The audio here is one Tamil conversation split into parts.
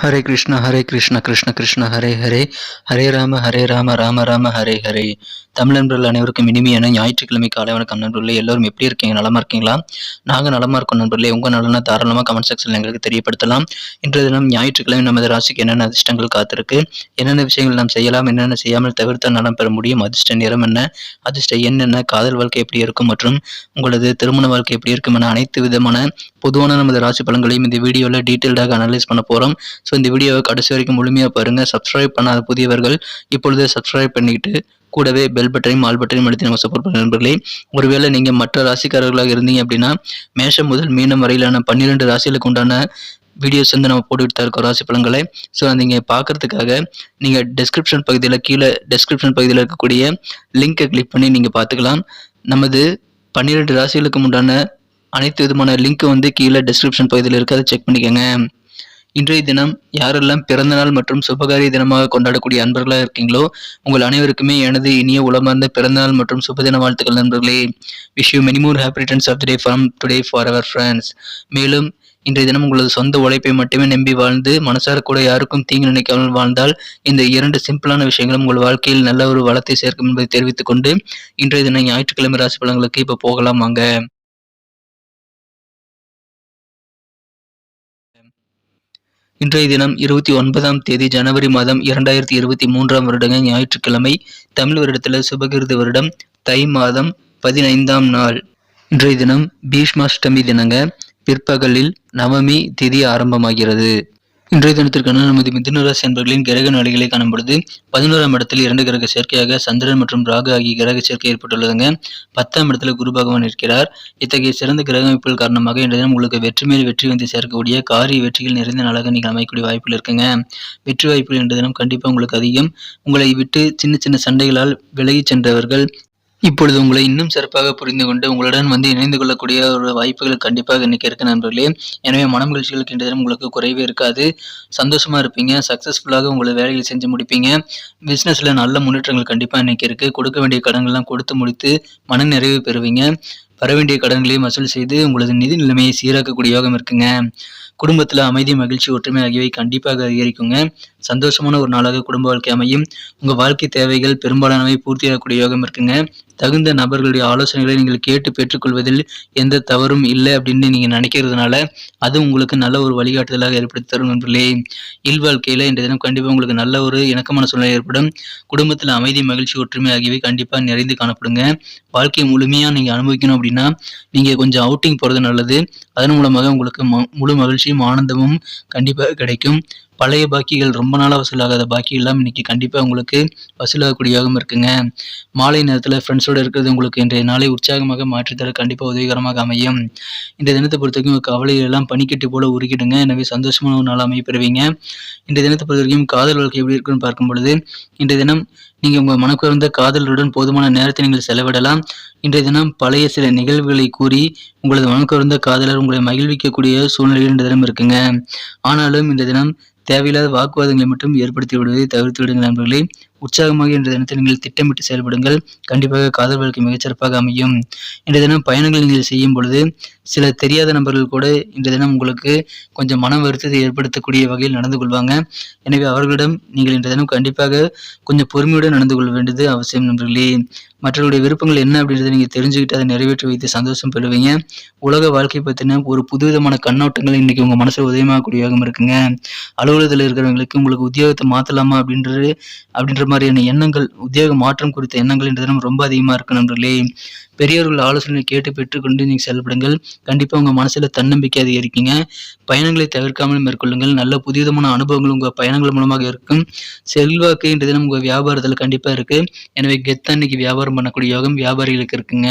ஹரே கிருஷ்ண ஹரே கிருஷ்ண கிருஷ்ண கிருஷ்ண ஹரே ஹரே. ஹரே ராம ஹரே ராம ராம ராம ஹரே ஹரே. தமிழ் நண்பர்கள் அனைவருக்கும் இனிமையான ஞாயிற்றுக்கிழமை காலை வணக்கம் நண்பர்களே. எல்லோரும் எப்படி இருக்கீங்க? நலமா இருக்கீங்களா? நாங்கள் நலமா இருக்கோம் நண்பர்களே. உங்க நலனை தாராளமாக கமெண்ட் செக்ஷனில் எங்களுக்கு தெரியப்படுத்தலாம். இன்றைய தினம் ஞாயிற்றுக்கிழமை நமது ராசிக்கு என்னென்ன அதிர்ஷ்டங்கள் காத்திருக்கு? என்னென்ன விஷயங்கள் நாம் செய்யலாம்? என்னென்ன செய்யாமல் தவிர்த்தால் நலம் பெற முடியும்? அதிர்ஷ்ட நிறம் என்ன? அதிர்ஷ்ட எண் என்ன? காதல் வாழ்க்கை எப்படி இருக்கும்? மற்றும் உங்களது திருமண வாழ்க்கை எப்படி இருக்கும்? என அனைத்து விதமான பொதுவான நமது ராசி பலன்களையும் இந்த வீடியோவில் டீட்டெயில்டாக அனலைஸ் பண்ண போகிறோம் ஸோ இந்த வீடியோவை கடைசி வரைக்கும் முழுமையாக பாருங்கள் சப்ஸ்கிரைப் பண்ணாத புதியவர்கள் இப்பொழுது சப்ஸ்கிரைப் பண்ணிக்கிட்டு கூடவே பெல் பட்டனையும் ஆல் பட்டனையும் அழுத்தி நம்ம சப்போர்ட் பண்ண நண்பர்களே. ஒருவேளை நீங்கள் மற்ற ராசிக்காரர்களாக இருந்தீங்க அப்படின்னா மேஷம் முதல் மீனம் வரையிலான பன்னிரெண்டு ராசிகளுக்கு உண்டான வீடியோஸ் வந்து நம்ம போட்டுக்கிட்டு தான் இருக்கோம் ராசி பலன்களை. ஸோ நீங்கள் பார்க்கறதுக்காக நீங்கள் டெஸ்கிரிப்ஷன் பகுதியில் கீழே டெஸ்கிரிப்ஷன் பகுதியில் இருக்கக்கூடிய லிங்க்கை கிளிக் பண்ணி நீங்கள் பார்த்துக்கலாம். நமது பன்னிரெண்டு ராசிகளுக்கு உண்டான அனைத்து விதமான லிங்க் வந்து கீழே டெஸ்கிரிப்ஷன் பகுதியில் இருக்குது அதை செக் பண்ணிக்கோங்க. இன்றைய தினம் யாரெல்லாம் பிறந்தநாள் மற்றும் சுபகாரிய தினமாக கொண்டாடக்கூடிய அன்பர்களாக இருக்கீங்களோ உங்கள் அனைவருக்குமே எனது இனிய உளமார்ந்த பிறந்தநாள் மற்றும் சுபதின வாழ்த்துக்கள் நண்பர்களே. Wish you many more happy returns of day from today for our friends மேலும் இன்றைய தினம் உங்களது சொந்த உழைப்பை மட்டுமே நம்பி வாழ்ந்து மனசார கூட யாருக்கும் தீங்கு நினைக்காமல் வாழ்ந்தால் இந்த இரண்டு சிம்பிளான விஷயங்களும் உங்கள் வாழ்க்கையில் நல்ல ஒரு வளத்தை சேர்க்கும் என்பதை தெரிவித்துக் கொண்டு இன்றைய தினம் ஞாயிற்றுக்கிழமை ராசி பலன்களுக்கு இப்போ போகலாம் வாங்க. இன்றைய தினம் இருபத்தி ஒன்பதாம் தேதி ஜனவரி மாதம் இரண்டாயிரத்தி இருபத்தி மூன்றாம் வருடங்க ஞாயிற்றுக்கிழமை தமிழ் வருடத்தில் சுபகிருத வருடம் தை மாதம் பதினைந்தாம் நாள். இன்றைய தினம் பீஷ்மாஷ்டமி தினங்க பிற்பகலில் நவமி திதி ஆரம்பமாகிறது. இன்றைய தினத்திற்கான நமது மிதுனராசி அன்பர்களின் கிரக நிலைகளை காணப்படுது பதினோராம் இடத்தில் இரண்டு கிரக சேர்க்கையாக சந்திரன் மற்றும் ராகு ஆகிய கிரக சேர்க்கை ஏற்பட்டுள்ளதுங்க. பத்தாம் இடத்துல குரு பகவான் இருக்கிறார். இத்தகைய சிறந்த கிரக அமைப்புகள் காரணமாக இன்றைய தினம் உங்களுக்கு வெற்றி மேல் வெற்றி வந்து சேர்க்கக்கூடிய காரிய வெற்றிகள் நிறைந்த நாளாக நீங்கள் அமைக்கக்கூடிய வாய்ப்புகள் இருக்குங்க. வெற்றி வாய்ப்புகள் இன்றைய தினம் கண்டிப்பாக உங்களுக்கு அதிகம். உங்களை விட்டு சின்ன சின்ன சண்டைகளால் விலகிச் சென்றவர்கள் இப்பொழுது உங்களை இன்னும் சிறப்பாக புரிந்து கொண்டு உங்களுடன் வந்து இணைந்து கொள்ளக்கூடிய ஒரு வாய்ப்புகள் கண்டிப்பாக இன்னைக்கு இருக்கு நண்பர்களே. எனவே மன மகிழ்ச்சிகளுக்கு இன்றைய தினம் உங்களுக்கு குறைவே இருக்காது. சந்தோஷமா இருப்பீங்க. சக்சஸ்ஃபுல்லாக உங்களை வேலையில் செஞ்சு முடிப்பீங்க. பிஸ்னஸ்ல நல்ல முன்னேற்றங்கள் கண்டிப்பாக இன்னைக்கு இருக்கு. கொடுக்க வேண்டிய கடன்கள்லாம் கொடுத்து முடித்து மன நிறைவு பெறுவீங்க. வர வேண்டிய கடன்களையும் வசூல் செய்து உங்களது நிதி நிலைமையை சீராக்கக்கூடிய யோகம் இருக்குங்க. குடும்பத்தில் அமைதி மகிழ்ச்சி ஒற்றுமை ஆகியவை கண்டிப்பாக அதிகரிக்குங்க. சந்தோஷமான ஒரு நாளாக குடும்ப வாழ்க்கை அமையும். உங்கள் வாழ்க்கை தேவைகள் பெரும்பாலானவை பூர்த்தியாகக்கூடிய யோகம் இருக்குங்க. தகுந்த நபர்களுடைய ஆலோசனைகளை நீங்கள் கேட்டு பெற்றுக்கொள்வதில் எந்த தவறும் இல்லை அப்படின்னு நீங்கள் நினைக்கிறதுனால அது உங்களுக்கு நல்ல ஒரு வழிகாட்டுதலாக ஏற்படுத்தி தரும் நண்பர்களே. இல்வாழ்க்கையில் இன்றைய தினம் கண்டிப்பாக உங்களுக்கு நல்ல ஒரு இணக்கமான சூழ்நிலை ஏற்படும். குடும்பத்தில் அமைதி மகிழ்ச்சி ஒற்றுமை ஆகியவை கண்டிப்பாக நிறைந்து காணப்படுங்க. வாழ்க்கையை முழுமையாக நீங்கள் அனுபவிக்கணும் அப்படின்னா நீங்கள் கொஞ்சம் அவுட்டிங் போகிறது நல்லது. அதன் மூலமாக உங்களுக்கு முழு மகிழ்ச்சியும் ஆனந்தமும் கண்டிப்பாக கிடைக்கும். பழைய பாக்கிகள் ரொம்ப நாளாக வசூலாகாத பாக்கி எல்லாம் இன்னைக்கு கண்டிப்பாக உங்களுக்கு வசூலாகக்கூடியதாகவும் இருக்குங்க. மாலை நேரத்தில் ஃப்ரெண்ட்ஸோடு இருக்கிறது உங்களுக்கு இன்றைய நாளை உற்சாகமாக மாற்றித்தர கண்டிப்பாக உதவிகரமாக அமையும். இந்த தினத்தை பொறுத்த வரைக்கும் பனிக்கட்டு எல்லாம் போல உருக்கிடுங்க எனவே சந்தோஷமான ஒரு நாள் அமைய பெறுவீங்க இந்த தினத்தை பொறுத்த வரைக்கும் காதல் வாழ்க்கை எப்படி இருக்குன்னு பார்க்கும் பொழுது இன்றைய தினம் நீங்கள் உங்கள் மனக்குறந்த காதலருடன் போதுமான நேரத்தை நீங்கள் செலவிடலாம். இன்றைய தினம் பழைய சில நிகழ்வுகளை கூறி உங்களது மனக்குறந்த காதலர் உங்களை மகிழ்விக்கக்கூடிய சூழ்நிலையில் இந்த தினம் இருக்குங்க. ஆனாலும் இந்த தினம் தேவையில்லாத வாக்குவாதங்களை மட்டும் ஏற்படுத்தி விடுவதை தவிர்த்து விடுங்கள் நண்பர்களே. உற்சாகமாக இன்றைய தினத்தில் நீங்கள் திட்டமிட்டு செயல்படுங்கள். கண்டிப்பாக காதல் வாழ்க்கை மிகச்சிறப்பாக அமையும். இன்றைய தினம் பயணங்கள் நீங்கள் செய்யும் பொழுது சில தெரியாத நபர்கள் கூட இன்றைய தினம் உங்களுக்கு கொஞ்சம் மன வருத்தத்தை ஏற்படுத்தக்கூடிய வகையில் நடந்து கொள்வாங்க. எனவே அவர்களிடம் நீங்கள் இன்றைய தினம் கண்டிப்பாக கொஞ்சம் பொறுமையுடன் நடந்து கொள்ள வேண்டியது அவசியம் நண்பர்களே. மற்றவருடைய விருப்பங்கள் என்ன அப்படின்றத நீங்கள் தெரிஞ்சுக்கிட்டு அதை நிறைவேற்றி வைத்து சந்தோஷம் பெறுவீங்க. உலக வாழ்க்கை பற்றின ஒரு புதுவிதமான கண்ணோட்டங்கள் இன்றைக்கி உங்கள் மனசில் உதயமாகக்கூடியவாகவும் இருக்குங்க. அலுவலகத்தில் இருக்கிறவங்களுக்கு உங்களுக்கு உத்தியோகத்தை மாற்றலாமா அப்படின்றது அப்படின்ற மாதிரியான எண்ணங்கள் உத்தியோக மாற்றம் குறித்த எண்ணங்கள் இன்றைய தினம் ரொம்ப அதிகமாக இருக்கு நண்பர்களே. பெரியவர்கள் ஆலோசனை கேட்டு பெற்றுக்கொண்டு நீங்கள் செயல்படுங்கள். கண்டிப்பாக உங்கள் மனசில் தன்னம்பிக்கை அதிகரிக்குங்க. பயணங்களை தவிர்க்காமல் மேற்கொள்ளுங்கள். நல்ல புதிதமான அனுபவங்கள் உங்கள் பயணங்கள் மூலமாக இருக்கும். செல்வாக்கு இன்றைய தினம் உங்கள் வியாபாரத்தில் கண்டிப்பாக இருக்குது எனவே கெத்த அன்னைக்கு வியாபாரம் பண்ணக்கூடிய யோகம் வியாபாரிகளுக்கு இருக்குங்க.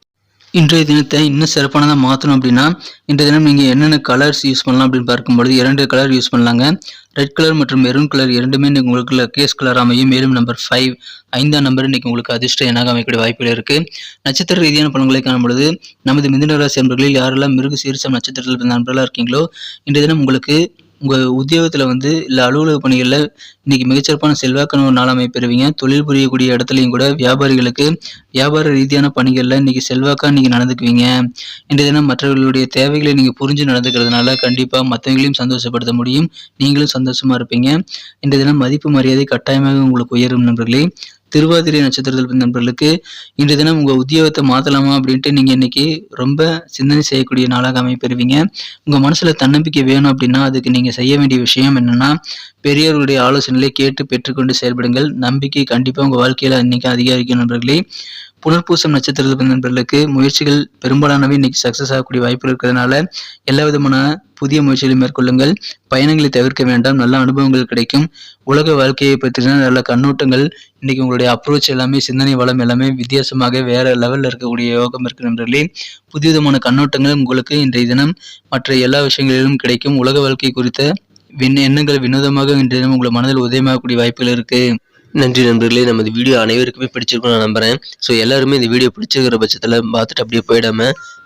இன்றைய தினத்தை இன்னும் சிறப்பானதாக மாற்றணும் அப்படின்னா இன்றைய தினம் நீங்கள் என்னென்ன கலர்ஸ் யூஸ் பண்ணலாம் அப்படின்னு பார்க்கும்பொழுது இரண்டு கலர் யூஸ் பண்ணலாங்க. ரெட் கலர் மற்றும் மெரூன் கலர் இரண்டுமே இன்னைக்கு உங்களுக்கு கேஸ் கலர் அமையும். மேலும் நம்பர் ஃபைவ் ஐந்தாம் நம்பர் இன்றைக்கி உங்களுக்கு அதிர்ஷ்ட எண்ணாக அமைக்கக்கூடிய வாய்ப்புகள் இருக்குது நட்சத்திர ரீதியான பலன்களை காணும்பொழுது நமது மிதுன ராசி நண்பர்களில் யாரெல்லாம் மிருக சீரிசம் நட்சத்திரத்தில் நண்பர்களாக இருக்கீங்களோ இன்றைய தினம் உங்களுக்கு உங்கள் உத்தியோகத்தில் வந்து இல்லை அலுவலக பணிகளில் இன்னைக்கு மிகச்சிறப்பான செல்வாக்கான ஒரு நாள் அமைப்பெறுவீங்க. தொழில் புரியக்கூடிய இடத்துலையும் கூட வியாபாரிகளுக்கு வியாபார ரீதியான பணிகளில் இன்னைக்கு செல்வாக்காக நீங்கள் நடந்துக்குவீங்க. இன்றைய தினம் மற்றவர்களுடைய தேவைகளை நீங்கள் புரிஞ்சு நடந்துக்கிறதுனால கண்டிப்பாக மற்றவங்களையும் சந்தோஷப்படுத்த முடியும். நீங்களும் சந்தோஷமாக இருப்பீங்க. இன்றைய தினம் மதிப்பு மரியாதை கட்டாயமாக உங்களுக்கு உயரும் நண்பர்களே. திருவாதிரை நட்சத்திரத்தில் பிறந்த நண்பர்களுக்கு இன்றைய தினம் உங்கள் உத்தியோகத்தை மாற்றலாமா அப்படின்ட்டு நீங்கள் இன்னைக்கு ரொம்ப சிந்தனை செய்யக்கூடிய நாளாக அமைப்பெறுவீங்க உங்கள் மனசில் தன்னம்பிக்கை வேணும் அப்படின்னா அதுக்கு நீங்கள் செய்ய வேண்டிய விஷயம் என்னென்னா பெரியவர்களுடைய ஆலோசனைகளை கேட்டு பெற்றுக்கொண்டு செயல்படுங்கள். நம்பிக்கை கண்டிப்பாக உங்கள் வாழ்க்கையில் இன்னைக்கு அதிகரிக்கும் நண்பர்களே. புனர்பூசம் நட்சத்திரத்தில் பிறந்த நண்பர்களுக்கு முயற்சிகள் பெரும்பாலானவை இன்னைக்கு சக்ஸஸ் ஆகக்கூடிய வாய்ப்பு இருக்கிறதுனால எல்லா விதமான புதிய முயற்சிகளை மேற்கொள்ளுங்கள். பயணங்களை தவிர்க்க வேண்டாம். நல்ல அனுபவங்கள் கிடைக்கும். உலக வாழ்க்கையை பற்றின நல்ல கண்ணோட்டங்கள் இன்னைக்கு உங்களுடைய அப்ரோச் எல்லாமே சிந்தனை வளம் எல்லாமே வித்தியாசமாக வேற லெவலில் இருக்கக்கூடிய யோகம் இருக்கு நண்பர்களே. புதிய விதமான கண்ணோட்டங்கள் உங்களுக்கு இன்றைய தினம் மற்ற எல்லா விஷயங்களிலும் கிடைக்கும். உலக வாழ்க்கை குறித்த விண் எண்ணங்கள் வினோதமாக இன்றைய தினம் உங்கள் மனதில் உதயமாகக்கூடிய வாய்ப்புகள் இருக்குது நன்றி நண்பர்களே. நமது வீடியோ அனைவருக்குமே பிடிச்சிருக்கும் நான் நம்புறேன். ஸோ எல்லாருமே இந்த வீடியோ பிடிச்சிருக்கிற பட்சத்தில் பார்த்துட்டு அப்படியே போயிடாம